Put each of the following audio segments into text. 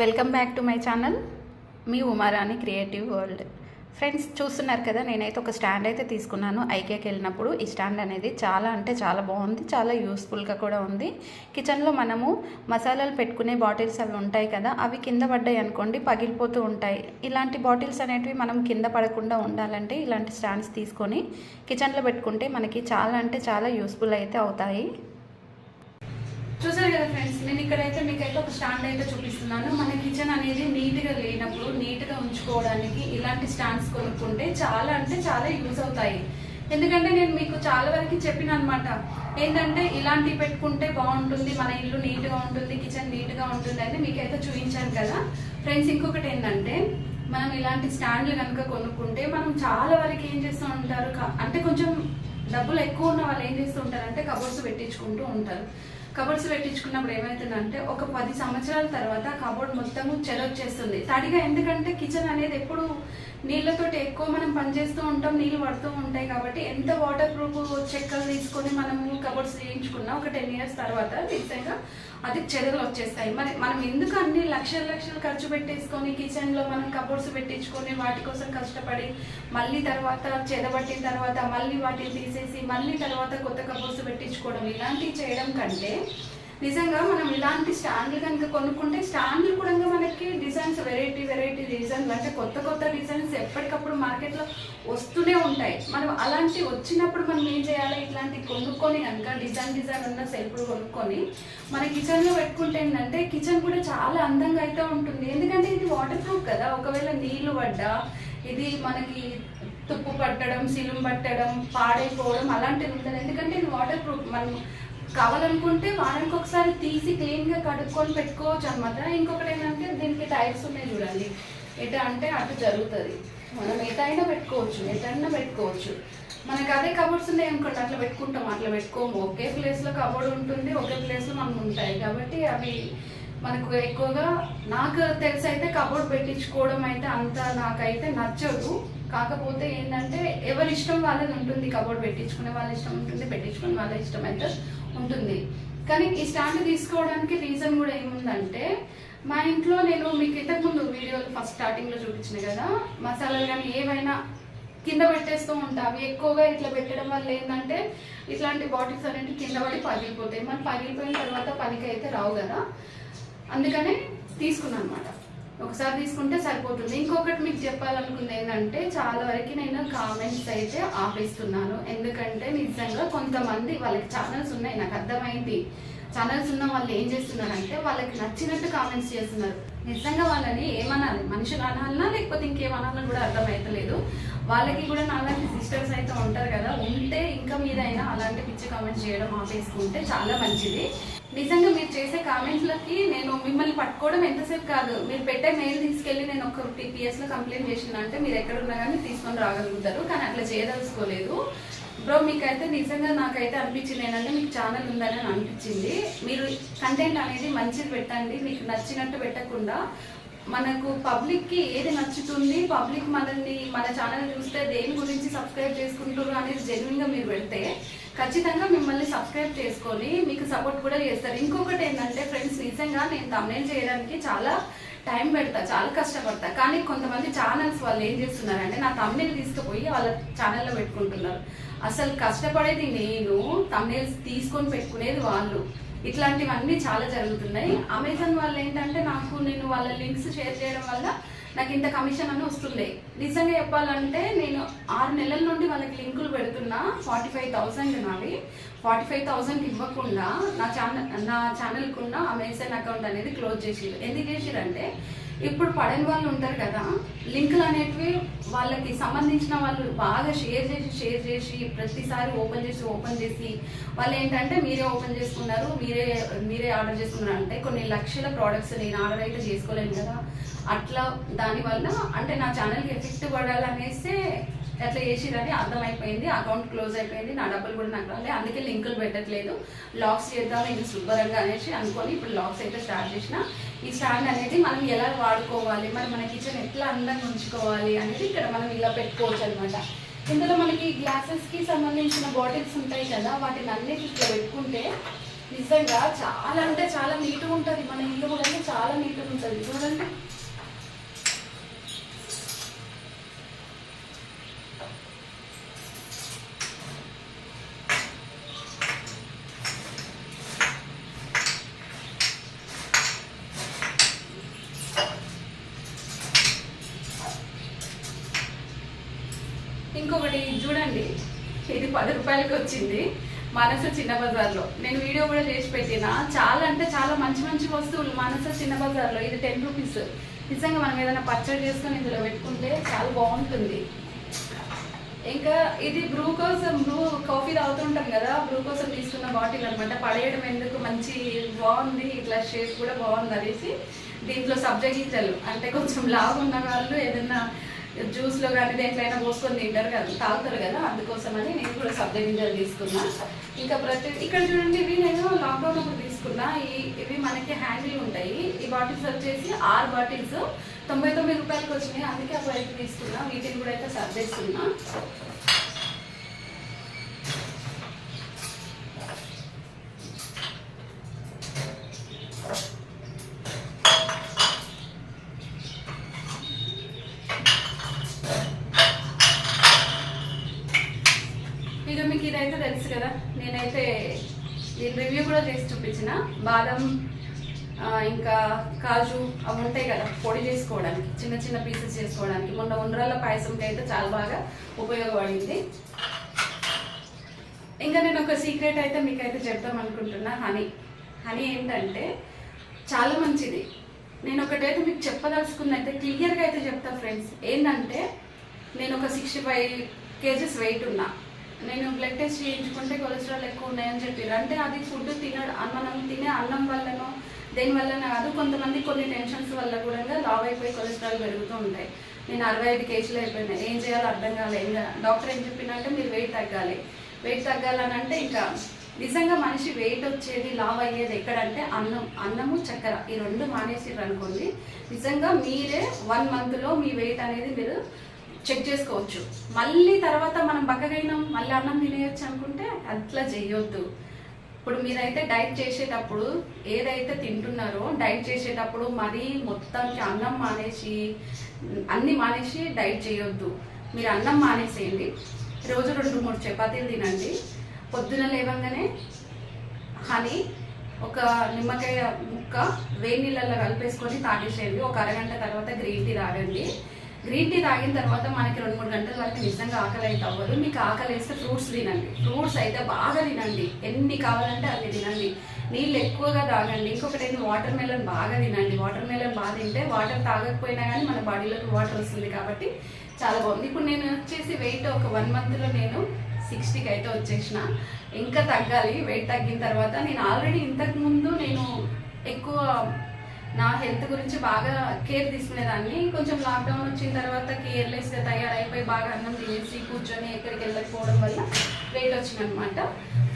Welcome back to my channel. Me Umarani creative world. Friends చూస్తున్నారు కదా నేనైతే ఒక స్టాండ్ అయితే తీసుకున్నాను ఐకేకి వెళ్ళినప్పుడు. ఈ స్టాండ్ అనేది చాలా అంటే చాలా బాగుంది చాలా యూస్ఫుల్గా కూడా ఉంది. కిచెన్లో మనము మసాలాలు పెట్టుకునే బాటిల్స్ అవి ఉంటాయి కదా అవి కింద పడ్డాయి అనుకోండి పగిలిపోతూ ఉంటాయి. ఇలాంటి బాటిల్స్ అనేటివి మనం కింద పడకుండా ఉండాలంటే ఇలాంటి స్టాండ్స్ తీసుకొని కిచెన్లో పెట్టుకుంటే మనకి చాలా అంటే చాలా యూస్ఫుల్ అయితే అవుతాయి. చూసారు కదా ఫ్రెండ్స్ నేను ఇక్కడైతే మీకైతే ఒక స్టాండ్ అయితే చూపిస్తున్నాను. మన కిచెన్ అనేది నీట్గా లేనప్పుడు నీట్గా ఉంచుకోవడానికి ఇలాంటి స్టాండ్స్ కొనుక్కుంటే చాలా అంటే చాలా యూజ్ అవుతాయి. ఎందుకంటే నేను మీకు చాలా వరకు చెప్పిన అనమాట ఏంటంటే ఇలాంటివి పెట్టుకుంటే బాగుంటుంది మన ఇల్లు నీట్గా ఉంటుంది కిచెన్ నీట్గా ఉంటుంది అని మీకైతే చూపించాను కదా. ఫ్రెండ్స్ ఇంకొకటి ఏంటంటే మనం ఇలాంటి స్టాండ్లు కనుక కొనుక్కుంటే మనం చాలా వరకు ఏం చేస్తూ ఉంటారు అంటే కొంచెం డబ్బులు ఎక్కువ ఉన్న వాళ్ళు ఏం చేస్తూ ఉంటారు అంటే కబోర్డ్స్ పెట్టించుకుంటూ ఉంటారు. కబోర్డ్స్ పెట్టించుకున్నప్పుడు ఏమవుతుందంటే ఒక పది సంవత్సరాల తర్వాత కబోర్డ్ మొత్తము చెరొచ్చేస్తుంది. తడిగా ఎందుకంటే కిచెన్ అనేది ఎప్పుడు నీళ్ళతోటి ఎక్కువ మనం పనిచేస్తూ ఉంటాం నీళ్ళు పడుతూ ఉంటాయి కాబట్టి ఎంత వాటర్ ప్రూఫ్ చెక్కలు తీసుకొని మనము కబోర్డ్స్ చేయించుకున్నా ఒక టెన్ ఇయర్స్ తర్వాత నిజంగా అది చెదలు వచ్చేస్తాయి. మరి మనం ఎందుకు అన్ని లక్షల లక్షలు ఖర్చు పెట్టేసుకొని కిచెన్లో మనం కబోర్డ్స్ పెట్టించుకొని వాటి కోసం కష్టపడి మళ్ళీ తర్వాత చెదబట్టిన తర్వాత మళ్ళీ వాటిని తీసేసి మళ్ళీ తర్వాత కొత్త కబోర్డ్స్ పెట్టించుకోవడం ఇలాంటివి చేయడం కంటే నిజంగా మనం ఇలాంటి స్టాండ్లు కనుక కొనుక్కుంటే స్టాండ్లు కూడా మనకి డిజైన్స్ వెరైటీ వెరైటీ డిజైన్స్ అంటే కొత్త కొత్త డిజైన్స్ ఎప్పటికప్పుడు మార్కెట్లో వస్తూనే ఉంటాయి. మనం అలాంటి వచ్చినప్పుడు మనం ఏం చేయాలి? ఇట్లాంటి కొనుక్కొని కనుక డిజైన్ డిజైన్ ఉన్న సెల్ఫ్లు కొనుక్కొని మన కిచెన్లో పెట్టుకుంటే ఏంటంటే కిచెన్ కూడా చాలా అందంగా అయితే ఉంటుంది. ఎందుకంటే ఇది వాటర్ ప్రూఫ్ కదా. ఒకవేళ నీళ్ళు పడ్డా ఇది మనకి తుప్పు పట్టడం సిలుం పట్టడం పాడైపోవడం అలాంటివి ఉంటుంది ఎందుకంటే ఇది వాటర్ ప్రూఫ్ మనం కావాలనుకుంటే వారానికి ఒకసారి తీసి క్లీన్గా కడుక్కొని పెట్టుకోవచ్చు అనమాట ఇంకొకటి ఏంటంటే దీనికి టైర్స్ ఉన్నాయి చూడండి. ఎట అంటే అటు జరుగుతుంది. మనం ఎటైనా పెట్టుకోవచ్చు ఎటైనా పెట్టుకోవచ్చు. మనకి అదే కబోర్డ్స్ ఉన్నాయి అనుకోండి అట్లా పెట్టుకుంటాం అట్లా పెట్టుకోము. ఒకే ప్లేస్లో కబోర్డ్ ఉంటుంది ఒకే ప్లేస్లో మనం ఉంటాయి. కాబట్టి అవి మనకు ఎక్కువగా నాకు తెలిసి అయితే కబోర్డ్ పెట్టించుకోవడం అయితే అంత నాకైతే నచ్చదు. కాకపోతే ఏంటంటే ఎవరి ఇష్టం వాళ్ళది ఉంటుంది. కబోర్డ్ పెట్టించుకునే వాళ్ళ ఇష్టం ఉంటుంది పెట్టించుకునే వాళ్ళ ఇష్టం అయితే ఉంటుంది. కానీ ఈ స్టాండ్ తీసుకోవడానికి రీజన్ కూడా ఏముందంటే మా ఇంట్లో నేను మీకు ఇంతకుముందు వీడియోలు ఫస్ట్ స్టార్టింగ్లో చూపించిన కదా మసాలాలు కానీ ఏవైనా కింద పెట్టేస్తూ ఉంటాం అవి ఎక్కువగా ఇట్లా పెట్టడం వల్ల ఏంటంటే ఇట్లాంటి బాటిల్స్ అనేవి కింద పడి పగిలిపోతాయి. మనం పగిలిపోయిన తర్వాత పనికి అయితే రావు కదా. అందుకనే తీసుకున్నాను అనమాట ఒకసారి తీసుకుంటే సరిపోతుంది. ఇంకొకటి మీకు చెప్పాలనుకుంది ఏంటంటే చాలా వరకు నేను కామెంట్స్ అయితే ఆపేస్తున్నాను. ఎందుకంటే నిజంగా కొంతమంది వాళ్ళకి ఛానల్స్ ఉన్నాయి. నాకు అర్థమైంది. ఛానల్స్ ఉన్న వాళ్ళు ఏం చేస్తున్నారంటే వాళ్ళకి నచ్చినట్టు కామెంట్స్ చేస్తున్నారు. నిజంగా వాళ్ళని ఏమనాలి? మనుషులు అనాలనా? లేకపోతే ఇంకేమనాలన్నా కూడా అర్థమైతలేదు. వాళ్ళకి కూడా నాలాంటి సిస్టర్స్ అయితే ఉంటారు కదా. ఉంటే ఇంకా మీదైనా అలాంటి పిచ్చి కామెంట్స్ చేయడం ఆపేసుకుంటే చాలా మంచిది. నిజంగా మీరు చేసే కామెంట్స్లకి నేను మిమ్మల్ని పట్టుకోవడం ఎంతసేపు కాదు. మీరు పెట్టే మెయిల్ తీసుకెళ్ళి నేను ఒక టీపీఎస్లో కంప్లైంట్ చేసిన అంటే మీరు ఎక్కడ ఉన్నా కానీ తీసుకొని రాగలుగుతారు. కానీ అట్లా చేయదలుచుకోలేదు. బ్రో మీకైతే నిజంగా నాకైతే అనిపించింది ఏంటంటే మీకు ఛానల్ ఉందని అని అనిపించింది. మీరు కంటెంట్ అనేది మంచిది పెట్టండి. మీకు నచ్చినట్టు పెట్టకుండా మనకు పబ్లిక్కి ఏది నచ్చుతుంది పబ్లిక్ మనల్ని మన ఛానల్ చూస్తే దేని గురించి సబ్స్క్రైబ్ చేసుకుంటారు అనేది జెన్యున్గా మీరు పెడితే ఖచ్చితంగా మిమ్మల్ని సబ్స్క్రైబ్ చేసుకొని మీకు సపోర్ట్ కూడా చేస్తారు. ఇంకొకటి ఏంటంటే ఫ్రెండ్స్ నిజంగా నేను తమ్నేల్ చేయడానికి చాలా టైం పెడతా చాలా కష్టపడతా. కానీ కొంతమంది ఛానల్స్ వాళ్ళు ఏం చేస్తున్నారంటే నా తమ్నేల్ తీసుకుపోయి వాళ్ళ ఛానల్లో పెట్టుకుంటున్నారు. అసలు కష్టపడేది నేను తమ్నేల్స్ తీసుకొని పెట్టుకునేది వాళ్ళు. ఇట్లాంటివన్నీ చాలా జరుగుతున్నాయి. అమెజాన్ వాళ్ళు ఏంటంటే నాకు నేను వాళ్ళ లింక్స్ షేర్ చేయడం వల్ల నాకు ఇంత కమిషన్ అని వస్తుంది. నిజంగా చెప్పాలంటే నేను ఆరు నెలల నుండి వాళ్ళకి లింకులు పెడుతున్నా. ఫార్టీ ఫైవ్ థౌసండ్ నావి ఫార్టీ ఫైవ్ థౌసండ్ ఇవ్వకుండా నా ఛానల్ నా ఛానల్కున్న అమెజాన్ అకౌంట్ అనేది క్లోజ్ చేసిరు ఎందుకు చేసిరంటే ఇప్పుడు పడని వాళ్ళు ఉంటారు కదా లింకులు అనేటివి వాళ్ళకి సంబంధించిన వాళ్ళు బాగా షేర్ చేసి షేర్ చేసి ప్రతిసారి ఓపెన్ చేసి ఓపెన్ చేసి వాళ్ళు ఏంటంటే మీరే ఓపెన్ చేసుకున్నారు మీరే మీరే ఆర్డర్ చేసుకున్నారు అంటే కొన్ని లక్షల ప్రోడక్ట్స్ నేను ఆర్డర్ అయితే చేసుకోలేను కదా. అట్లా దానివల్ల అంటే నా ఛానల్కి ఎఫెక్ట్ పడాలనేసి అట్లా చేసిరని అర్థమైపోయింది అకౌంట్ క్లోజ్ అయిపోయింది నా డబ్బులు కూడా నాకు రాలే అందుకే లింకులు పెట్టట్లేదు. లాక్స్ చేద్దాం ఇది శుభ్రంగా అనేసి అనుకొని ఇప్పుడు లాక్స్ అయితే స్టార్ట్ చేసిన. ఈ స్టాండ్ అనేది మనం ఎలా వాడుకోవాలి? మరి మన కిచెన్ ఎట్లా అందంగా ఉంచుకోవాలి అనేది ఇక్కడ మనం ఇలా పెట్టుకోవచ్చు అనమాట ఇందులో మనకి గ్లాసెస్కి సంబంధించిన బాటిల్స్ ఉంటాయి కదా వాటిని అన్నిటి ఇట్లా పెట్టుకుంటే నిజంగా చాలా అంటే చాలా నీట్గా ఉంటుంది. మన ఇల్లు కూడా చాలా నీట్గా ఉంటుంది. చూడండి ఇంకొకటి ఇది చూడండి ఇది పది రూపాయలకి వచ్చింది మనసు చిన్న బజార్లో. నేను వీడియో కూడా చేసి పెట్టిన. చాలా అంటే చాలా మంచి మంచి వస్తువులు మనసు చిన్న బజార్లో. ఇది టెన్ రూపీస్ నిజంగా మనం ఏదైనా పచ్చడి చేసుకొని ఇందులో పెట్టుకుంటే చాలా బాగుంటుంది. ఇంకా ఇది బ్రూ కోసం బ్రూ కాఫీ తాగుతుంటాం కదా బ్రూ కోసం తీసుకున్న బాటిల్ అనమాట పడేయడం ఎందుకు? మంచి బాగుంది ఇట్లా షేప్ కూడా బాగుంది అనేసి దీంట్లో సబ్జెక్ట్ గింజలు అంటే కొంచెం లాగున్న వాళ్ళు ఏదైనా జ్యూస్లో కానీ దేంట్లైనా పోసుకొని తింటారు కదా తాగుతారు కదా అందుకోసమని నేను కూడా సబ్జా గింజలు తీసుకున్నా. ఇంకా ప్రతి ఇక్కడ చూడండి ఇవి నేను లాక్డౌన్ అప్పుడు తీసుకున్నా. ఈ ఇవి మనకి హ్యాండిల్ ఉంటాయి. ఈ బాటిల్స్ వచ్చేసి ఆరు బాటిల్స్ తొంభై తొమ్మిది రూపాయలకి వచ్చినాయి. అందుకే అప్పుడు అయితే తీసుకున్నా. వీటిని కూడా అయితే సర్దేస్తున్నా ఇక మీకు ఇదైతే తెలుసు కదా నేనైతే దీని రివ్యూ కూడా చేసి చూపించిన. బాదం ఇంకా కాజు అవి ఉంటాయి కదా పొడి చేసుకోవడానికి చిన్న చిన్న పీసెస్ చేసుకోవడానికి. మొన్న ఉండ్రాల పాయసంకి అయితే చాలా బాగా ఉపయోగపడింది. ఇంకా నేను ఒక సీక్రెట్ అయితే మీకైతే చెప్దాం అనుకుంటున్నా. హనీ. హనీ ఏంటంటే చాలా మంచిది. నేను ఒకటైతే మీకు చెప్పదలుచుకుంది అయితే క్లియర్గా అయితే చెప్తా ఫ్రెండ్స్ ఏంటంటే నేను ఒక సిక్స్టీ ఫైవ్ కేజెస్ వెయిట్ ఉన్నా. నేను బ్లడ్ టెస్ట్ చేయించుకుంటే కొలెస్ట్రాల్ ఎక్కువ ఉన్నాయని చెప్పారు అంటే అది ఫుడ్ తినడం మనం తినే అన్నం వల్లనో దేని వల్ల కాదు కొంతమంది కొన్ని టెన్షన్స్ వల్ల కూడా లావ్ అయిపోయి కొలెస్ట్రాల్ పెరుగుతూ ఉంటాయి. నేను అరవై ఐదు కేజీలు అయిపోయినా ఏం చేయాలో అర్థం కాలేదు ఇంకా డాక్టర్ ఏం చెప్పినంటే మీరు వెయిట్ తగ్గాలి. వెయిట్ తగ్గాలని అంటే ఇంకా నిజంగా మనిషి వెయిట్ వచ్చేది లావ్ అయ్యేది ఎక్కడంటే అన్నం అన్నము చక్కెర ఈ రెండు మానేసిర్రు అనుకోండి. నిజంగా మీరే వన్ మంత్లో మీ వెయిట్ అనేది మీరు చెక్ చేసుకోవచ్చు. మళ్ళీ తర్వాత మనం బక్కగైనాం మళ్ళీ అన్నం తినేయచ్చు అనుకుంటే అట్లా చేయొద్దు. ఇప్పుడు మీరైతే డైట్ చేసేటప్పుడు ఏదైతే తింటున్నారో డైట్ చేసేటప్పుడు మరీ మొత్తానికి అన్నం మానేసి అన్ని మానేసి డైట్ చేయొద్దు. మీరు అన్నం మానేసేయండి. రోజు రెండు మూడు చపాతీలు తినండి. పొద్దున లేవంగానే హనీ ఒక నిమ్మకాయ ముక్క వేడి నీళ్ళల్లో కలిపేసుకొని తాగేసేయండి. ఒక అరగంట తర్వాత గ్రీన్ టీ తాగండి. గ్రీన్ టీ తాగిన తర్వాత మనకి రెండు మూడు గంటల వరకు నిజంగా ఆకలి అయితే అవ్వదు. మీకు ఆకలి వేస్తే ఫ్రూట్స్ తినండి. ఫ్రూట్స్ అయితే బాగా తినండి. ఎన్ని కావాలంటే అన్ని తినండి. నీళ్ళు ఎక్కువగా తాగండి. ఇంకొకటి ఏంటి? వాటర్ మెలన్ బాగా తినండి. వాటర్ మెలన్ బాగా తింటే వాటర్ తాగకపోయినా కానీ మన బాడీలోకి వాటర్ వస్తుంది కాబట్టి చాలా బాగుంది. ఇప్పుడు నేను వచ్చేసి వెయిట్ ఒక వన్ మంత్లో నేను సిక్స్టీకి అయితే వచ్చేసిన. ఇంకా తగ్గాలి. వెయిట్ తగ్గిన తర్వాత నేను ఆల్రెడీ ఇంతకుముందు నేను ఎక్కువ నా హెల్త్ గురించి బాగా కేర్ తీసుకునేదాన్ని. కొంచెం లాక్డౌన్ వచ్చిన తర్వాత కేర్లెస్గా తయారైపోయి బాగా అన్నం తినేసి కూర్చొని ఎక్కడికి వెళ్ళకపోవడం వల్ల వెయిట్ వచ్చిందనమాట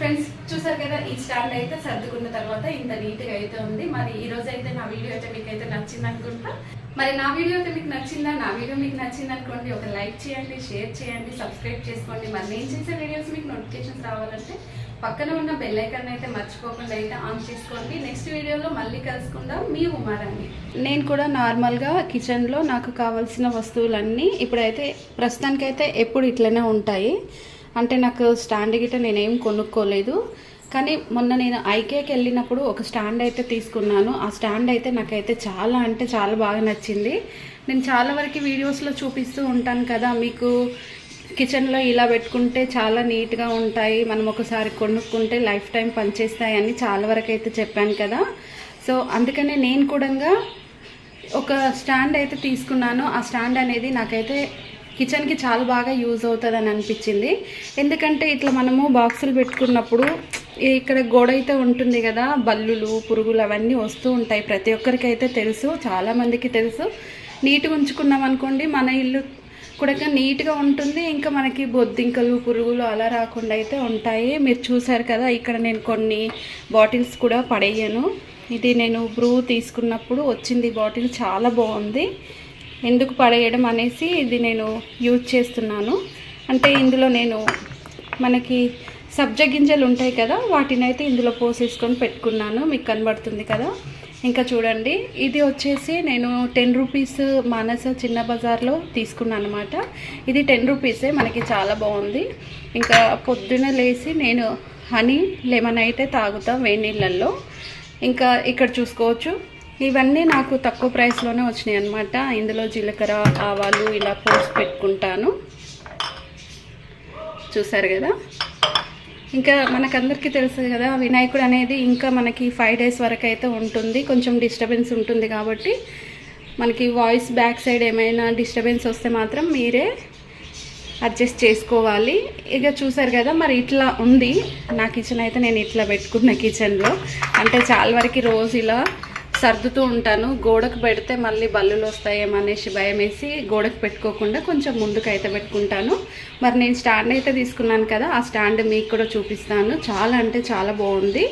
ఫ్రెండ్స్ చూసారు కదా ఈ స్టాండ్ అయితే సర్దుకున్న తర్వాత ఇంత నీట్గా అయితే ఉంది. మరి ఈ రోజు అయితే నా వీడియో అయితే మీకు అయితే నచ్చింది అనుకుంటా. మరి నా వీడియో అయితే మీకు నచ్చిందా? నా వీడియో మీకు నచ్చింది అనుకోండి ఒక లైక్ చేయండి షేర్ చేయండి సబ్స్క్రైబ్ చేసుకోండి. మరి నేను చేసే వీడియోస్ మీకు నోటిఫికేషన్స్ రావాలంటే పక్కన ఉన్న బెల్లైకన్ అయితే మర్చిపోకుండా అయితే ఆన్ చేసుకోండి. నెక్స్ట్ వీడియోలో మళ్ళీ కలుసుకుందాం. మీ ఉమారాన్ని నేను కూడా నార్మల్గా కిచెన్లో నాకు కావాల్సిన వస్తువులన్నీ ఇప్పుడైతే ప్రస్తుతానికైతే ఎప్పుడు ఇట్లనే ఉంటాయి. అంటే నాకు స్టాండ్ గిట్ట నేనేం కొనుక్కోలేదు. కానీ మొన్న నేను ఐకేకి వెళ్ళినప్పుడు ఒక స్టాండ్ అయితే తీసుకున్నాను. ఆ స్టాండ్ అయితే నాకైతే చాలా అంటే చాలా బాగా నచ్చింది. నేను చాలా వరకు వీడియోస్లో చూపిస్తూ ఉంటాను కదా మీకు. కిచెన్లో ఇలా పెట్టుకుంటే చాలా నీట్గా ఉంటాయి. మనం ఒకసారి కొనుక్కుంటే లైఫ్ టైం పనిచేస్తాయి అని చాలా వరకు అయితే చెప్పాను కదా. సో అందుకనే నేను కూడా ఒక స్టాండ్ అయితే తీసుకున్నాను. ఆ స్టాండ్ అనేది నాకైతే కిచెన్కి చాలా బాగా యూజ్ అవుతుందని అనిపించింది. ఎందుకంటే ఇట్లా మనము బాక్సులు పెట్టుకున్నప్పుడు ఇక్కడ గోడ అయితే ఉంటుంది కదా బల్లులు పురుగులు అవన్నీ వస్తూ ఉంటాయి. ప్రతి ఒక్కరికైతే తెలుసు చాలామందికి తెలుసు. నీట్గా ఉంచుకున్నాం అనుకోండి మన ఇల్లు కూడా నీట్గా ఉంటుంది. ఇంకా మనకి బొద్దింకలు పురుగులు అలా రాకుండా అయితే ఉంటాయి. మీరు చూసారు కదా ఇక్కడ నేను కొన్ని బాటిల్స్ కూడా పడేయను. ఇది నేను బ్రూ తీసుకున్నప్పుడు వచ్చింది బాటిల్. చాలా బాగుంది. ఎందుకు పడేయడం అనేసి ఇది నేను యూజ్ చేస్తున్నాను. అంటే ఇందులో నేను మనకి సబ్జ గింజలు ఉంటాయి కదా వాటిని అయితే ఇందులో పోసేసుకొని పెట్టుకున్నాను. మీకు కనబడుతుంది కదా. ఇంకా చూడండి ఇది వచ్చేసి నేను టెన్ రూపీస్ మానస చిన్న బజార్లో తీసుకున్నాను అనమాట ఇది టెన్ రూపీసే మనకి చాలా బాగుంది. ఇంకా పొద్దున లేచి నేను హనీ లెమన్ అయితే తాగుతాం వేడి నీళ్ళల్లో ఇంకా ఇక్కడ చూసుకోవచ్చు ఇవన్నీ నాకు తక్కువ ప్రైస్లోనే వచ్చినాయి అనమాట ఇందులో జీలకర్ర ఆవాలు ఇలా పోసి పెట్టుకుంటాను. చూసారు కదా? ఇంకా మనకందరికీ తెలుసు కదా వినాయకుడు అనేది ఇంకా మనకి ఫైవ్ డేస్ వరకు అయితే ఉంటుంది. కొంచెం డిస్టర్బెన్స్ ఉంటుంది కాబట్టి మనకి వాయిస్ బ్యాక్ సైడ్ ఏమైనా డిస్టర్బెన్స్ వస్తే మాత్రం మీరే అడ్జస్ట్ చేసుకోవాలి. ఇక చూసారు కదా మరి ఇట్లా ఉంది. నా కిచెన్ అయితే నేను ఇట్లా పెట్టుకున్న కిచెన్లో అంటే చాలా వరకు రోజు ఇలా సర్దుతూ ఉంటాను. గోడకు పెడితే మళ్ళీ బల్లులు వస్తాయేమో అనేసి భయం వేసి గోడకు పెట్టుకోకుండా కొంచెం ముందుకు అయితే పెట్టుకుంటాను. మరి నేను స్టాండ్ అయితే తీసుకున్నాను కదా ఆ స్టాండ్ మీకు కూడా చూపిస్తాను. చాలా అంటే చాలా బాగుంది.